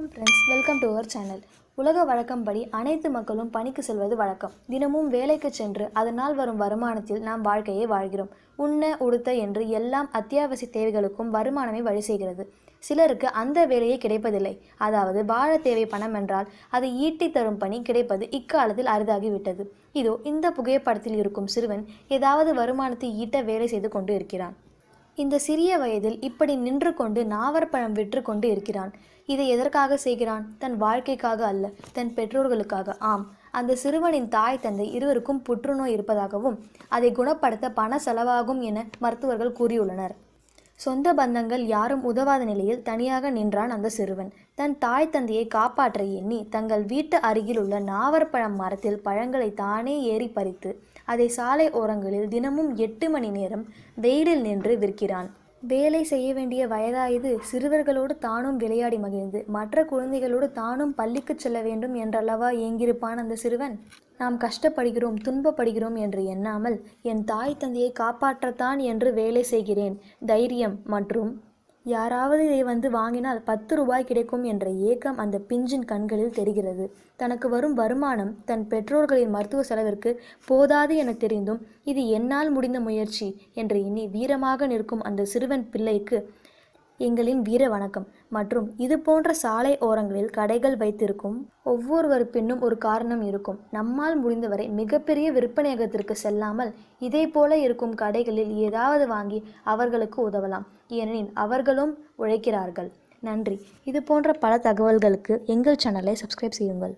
வணக்கம் friends welcome to our channel உலக வழக்கம்படி அனைத்து மக்களும் பணிக்கு செல்வது வழக்கம். தினமும் வேலைக்கு சென்று அதனால் வரும் வருமானத்தில் நாம் வாழ்க்கையை வாழ்கிறோம். உண்ண உடுத்த என்று எல்லாம் அத்தியாவசிய தேவைகளுக்கும் வருமானமே வழி செய்கிறது. சிலருக்கு அந்த வேலையே கிடைப்பதில்லை. அதாவது வாழ தேவை பணம் என்றால் அதை ஈட்டி தரும் பணி கிடைப்பது இக்காலத்தில் அரிதாகிவிட்டது. இதோ இந்த புகைப்படத்தில் இருக்கும் சிறுவன் ஏதாவது வருமானத்தை ஈட்ட வேலை செய்து கொண்டு இருக்கிறான். இந்த சிறிய வயதில் இப்படி நின்று கொண்டு நாவற்பழம் விற்று கொண்டு இருக்கிறான். இதை எதற்காக செய்கிறான்? தன் வாழ்க்கைக்காக அல்ல தன் பெற்றோர்களுக்காக. ஆம் அந்த சிறுவனின் தாய் தந்தை இருவருக்கும் புற்றுநோய் இருப்பதாகவும் அதை குணப்படுத்த பண செலவாகும் என மருத்துவர்கள் கூறியுள்ளனர். சொந்த பந்தங்கள் யாரும் உதவாத நிலையில் தனியாக நின்றான் அந்த சிறுவன். தன் தாய் தந்தையை காப்பாற்ற எண்ணி தங்கள் வீட்டு அருகில் உள்ள நாவற்பழம் மரத்தில் பழங்களை தானே ஏறி பறித்து அதை சாலை ஓரங்களில் தினமும் எட்டு மணி நேரம் வெயிலில் நின்று விற்கிறான். வேலை செய்ய வேண்டிய வயதாயது சிறுவர்களோடு தானும் விளையாடி மகிழ்ந்து மற்ற குழந்தைகளோடு தானும் பள்ளிக்கு செல்ல வேண்டும் என்றல்லவா ஏங்கியிருப்பான் அந்த சிறுவன்? நாம் கஷ்டப்படுகிறோம் துன்பப்படுகிறோம் என்று எண்ணாமல் என் தாய் தந்தையை காப்பாற்றத்தான் என்று வேலை செய்கிறேன். தைரியம் மற்றும் யாராவது இதை வந்து வாங்கினால் பத்து ரூபாய் கிடைக்கும் என்ற ஏக்கம் அந்த பிஞ்சின் கண்களில் தெரிகிறது. தனக்கு வரும் வருமானம் தன் பெற்றோர்களின் மருத்துவ செலவிற்கு போதாது என தெரிந்தும் இது என்னால் முடிந்த முயற்சி என்று எண்ணி வீரமாக நிற்கும் அந்த சிறுவன் பிள்ளைக்கு எங்களின் வீர வணக்கம். மற்றும் இது போன்ற சாலை ஓரங்களில் கடைகள் வைத்திருக்கும் ஒவ்வொருவர் பின்னும் ஒரு காரணம் இருக்கும். நம்மால் முடிந்தவரை மிகப்பெரிய விற்பனையகத்திற்கு செல்லாமல் இதே போல இருக்கும் கடைகளில் ஏதாவது வாங்கி அவர்களுக்கு உதவலாம். ஏனெனில் அவர்களும் உழைக்கிறார்கள். நன்றி. இது போன்ற பல தகவல்களுக்கு எங்கள் சேனலை சப்ஸ்கிரைப் செய்யுங்கள்.